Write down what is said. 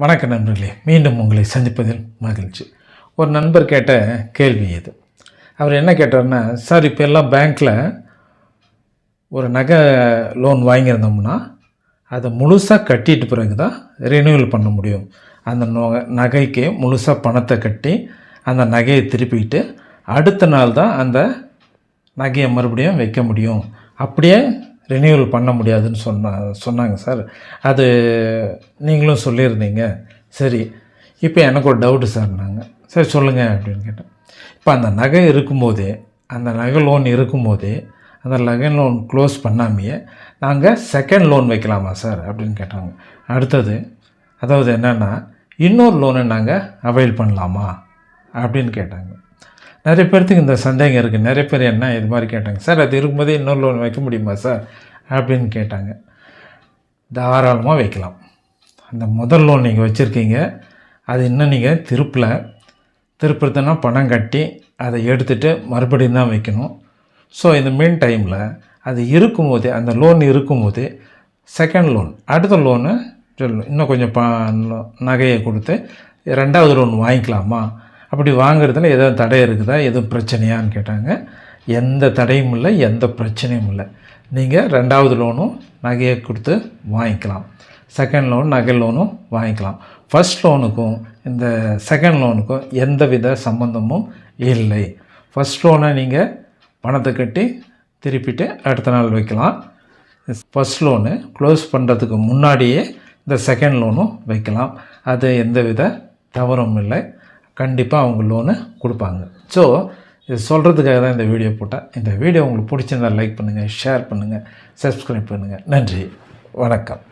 வணக்க நண்பர்களே மீண்டும் உங்களை சந்திப்பதில் மகிழ்ச்சி. ஒரு நண்பர் கேட்ட கேள்வி இது. அவர் என்ன கேட்டார்னா சார் இப்போ எல்லாம் பேங்க்கில் ஒரு நகை லோன் வாங்கியிருந்தோம்னா அதை முழுசாக கட்டிட்டு பிறகு தான் ரினியூவல் பண்ண முடியும். அந்த நகைக்கு முழுசாக பணத்தை கட்டி அந்த நகையை திருப்பிட்டு அடுத்த நாள் தான் அந்த நகையை மறுபடியும் வைக்க முடியும். அப்படியே ரினியூவல் பண்ண முடியாதுன்னு சொன்னா சொன்னாங்க சார். அது நீங்களும் சொல்லியிருந்தீங்க. சரி இப்போ எனக்கு ஒரு டவுட்டு சார்னாங்க சரி சொல்லுங்கள் அப்படின்னு கேட்டேன். இப்போ அந்த நகை இருக்கும்போதே அந்த நகை லோன் இருக்கும்போதே அந்த நகை லோன் க்ளோஸ் பண்ணாமையே நாங்கள் செகண்ட் லோன் வைக்கலாமா சார் அப்படின்னு கேட்டாங்க. அடுத்தது அதாவது என்னென்னா இன்னொரு லோனை நாங்கள் அவைல் பண்ணலாமா அப்படின்னு கேட்டாங்க. நிறைய பேர்த்துக்கு இந்த சந்தேகம் இருக்குது நிறைய பேர் என்ன இது மாதிரி கேட்டாங்க சார் அது இருக்கும்போதே இன்னொரு லோன் வைக்க முடியுமா சார்? அப்படின்னு கேட்டாங்க. தாராளமாக வைக்கலாம். அந்த முதல் லோன் நீங்கள் வச்சுருக்கீங்க அது இன்னும் நீங்கள் திருப்பலை. திருப்புறதுனா பணம் கட்டி அதை எடுத்துகிட்டு மறுபடியும் தான் வைக்கணும். ஸோ இந்த மீன் டைமில் அது இருக்கும்போதே அந்த லோன் இருக்கும்போதே செகண்ட் லோன் அடுத்த லோனு சொல்லணும் இன்னும் கொஞ்சம் ப நகையை கொடுத்து ரெண்டாவது லோன் வாங்கிக்கலாமா? அப்படி வாங்குறதுல எதாவது தடை இருக்குதா எதுவும் பிரச்சனையான்னு கேட்டாங்க. எந்த தடையும் இல்லை எந்த பிரச்சனையும் இல்லை. நீங்கள் ரெண்டாவது லோனும் நகையை கொடுத்து வாங்கிக்கலாம். செகண்ட் லோன் நகை லோனும் வாங்கிக்கலாம். ஃபர்ஸ்ட் லோனுக்கும் இந்த செகண்ட் லோனுக்கும் எந்த வித சம்மந்தமும் இல்லை. ஃபர்ஸ்ட் லோனை நீங்கள் பணத்தை கட்டி திருப்பிட்டு அடுத்த நாள் வைக்கலாம். ஃபர்ஸ்ட் லோனு க்ளோஸ் பண்ணுறதுக்கு முன்னாடியே இந்த செகண்ட் லோனும் வைக்கலாம். அது எந்த வித தவறும் இல்லை. கண்டிப்பாக அவங்க லோனு கொடுப்பாங்க. ஸோ இது சொல்கிறதுக்காக தான் இந்த வீடியோ போட்டேன். இந்த வீடியோ உங்களுக்கு பிடிச்சிருந்தா லைக் பண்ணுங்கள் ஷேர் பண்ணுங்கள் சப்ஸ்கிரைப் பண்ணுங்கள் நன்றி. வணக்கம்.